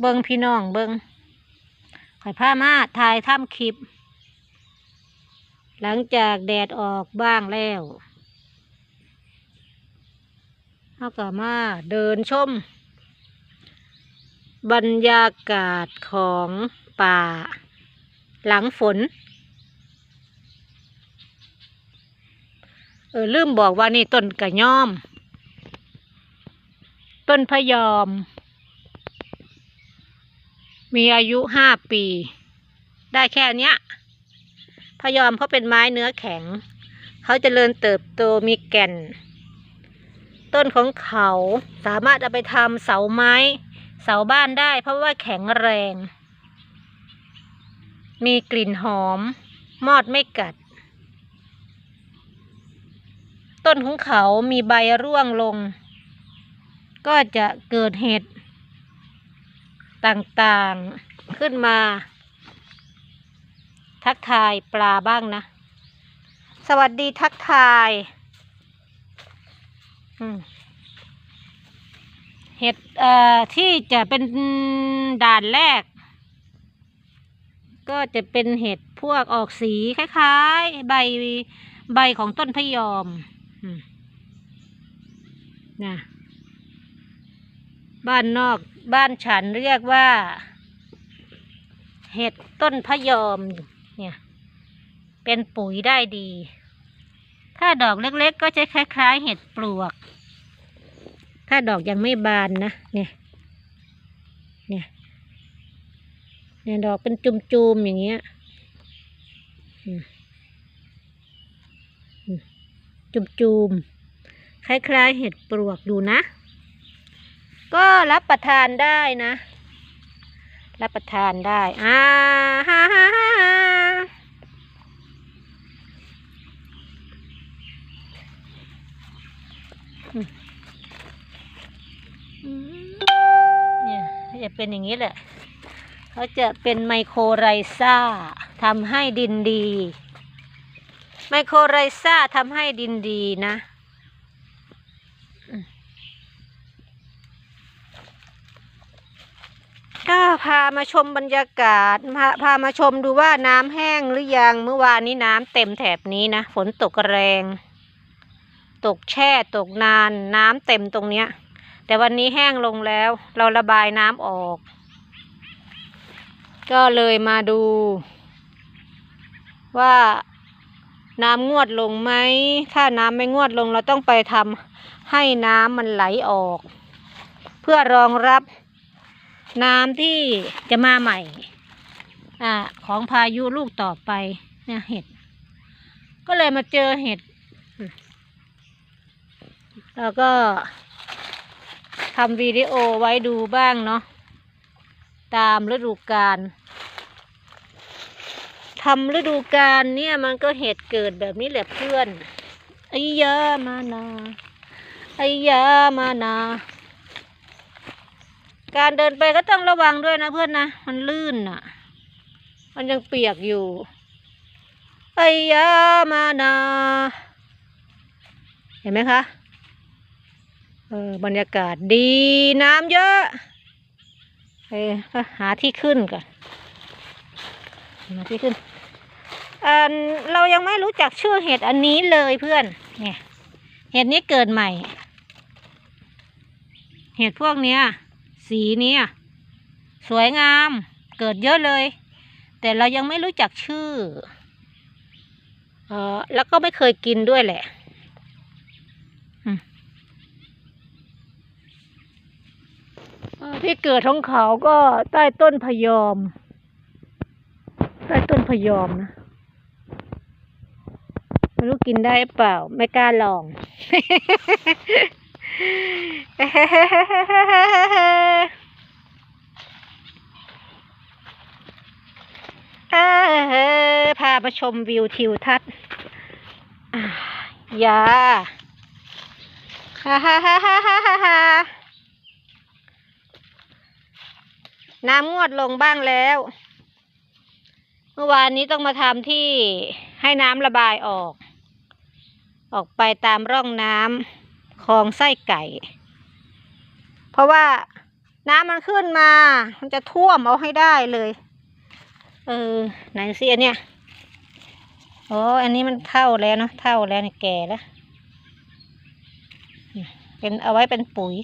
เบิงพี่น้องเบิงข่อยผ้ามาถ่ายทำคลิป หลังจากแดดออกบ้างแล้วเขาก็มาเดินชม บรรยากาศของป่า หลังฝน เออลืมบอกว่านี่ต้นกระย่อม ต้นพยอม มีอายุห้าปี ได้แค่เนี้ยพยอมเขาเป็นไม้เนื้อแข็ง เขาจเจริญเติบโตมีแก่น ต้นของเขาสามารถเอาไปทำเสาไม้ เสาบ้านได้เพราะว่าแข็งแรง มีกลิ่นหอม มอดไม่กัด ต้นของเขามีใบร่วงลง ก็จะเกิดเห็ด ต่างๆขึ้นมา ทักทายปลาบ้างนะ สวัสดีทักทายเห็ดที่จะเป็นด่านแรก ก็จะเป็นเห็ดพวกออกสีคล้ายๆ ใบใบของต้นพะยอมนะบ้านนอก บ้านฉันเรียกว่า เห็ดต้นพะยอม เนี่ย เป็นปุ๋ยได้ดี ถ้าดอกเล็กๆ ก็จะคล้ายๆ เห็ดปลวก ถ้าดอกยังไม่บานนะ เนี่ย เนี่ย เนี่ยดอกเป็นจุมๆอย่างเงี้ยจุมๆคล้ายๆ เห็ดปลวกดูนะ ก็รับประทานได้นะ รับประทานได้อ่าฮ่าฮ่าฮ่าเนี่ยจะเป็นอย่างนี้แหละเขาจะเป็นไมโครไรซ่าทำให้ดินดี ไมโครไรซ่าทำให้ดินดีนะอืมก็ พามาชมบรรยากาศพาพามาชมดูว่าน้ำแห้งหรือยังเมื่อวานนี้น้ำเต็มแถบนี้นะฝนตกแรง ตกแช่ตกนานน้ำเต็มตรงเนี้ย แต่วันนี้แห้งลงแล้ว เราระบายน้ำออก ก็เลยมาดู ว่าน้ำงวดลงไหม ถ้าน้ำไม่งวดลงเราต้องไปทำให้น้ำมันไหลออก เพื่อรองรับ น้ำที่จะมาใหม่อ่าของพายุลูกต่อไปเนี่ยเห็ด ก็เลยมาเจอเห็ด แล้วก็ทำวิดีโอไว้ดูบ้างเนาะตามฤดูกาลทำฤดูกาลเนี่ยมันก็เหตุเกิดแบบนี้แหละเพื่อนไอ้ยามานาไอ้ยามานา การเดินไปก็ต้องระวังด้วยนะเพื่อนนะ มันลื่นอะ มันยังเปียกอยู่ไอ้ยามานา เห็นไหมคะ เออบรรยากาศดีน้ำเยอะเออก็หาที่ขึ้นก่อนหาที่ขึ้นอันเรายังไม่รู้จักชื่อเห็ดอันนี้เลยเพื่อน เนี่ย เห็ดนี้เกิดใหม่ เห็ดพวกเนี้ย สีนี้สวยงามเกิดเยอะเลย แต่เรายังไม่รู้จักชื่อเออแล้วก็ไม่เคยกินด้วยแหละที่เกิดของเขาก็ใต้ต้นพยอม ใต้ต้นพยอมนะไม่รู้กินได้เปล่า ไม่กล้าลอง พามาชมวิวทิวทัศน์อย่าฮ่าฮ่าฮ่าฮ่าฮ่าฮ่าน้ำงวดลงบ้างแล้ว เมื่อวานนี้ต้องมาทำที่ให้น้ำระบายออก ออกไปตามร่องน้ำ คลองไส้ไก่ เพราะว่าน้ำมันขึ้นมา มันจะท่วมเอาให้ได้เลย เออ ไหนเสิอันเนี้ยโอ้อันนี้มันเท่าแล้วเนาะเท่าแล้วเนี่ยแก่แล้วเป็นเอาไว้เป็นปุ๋ย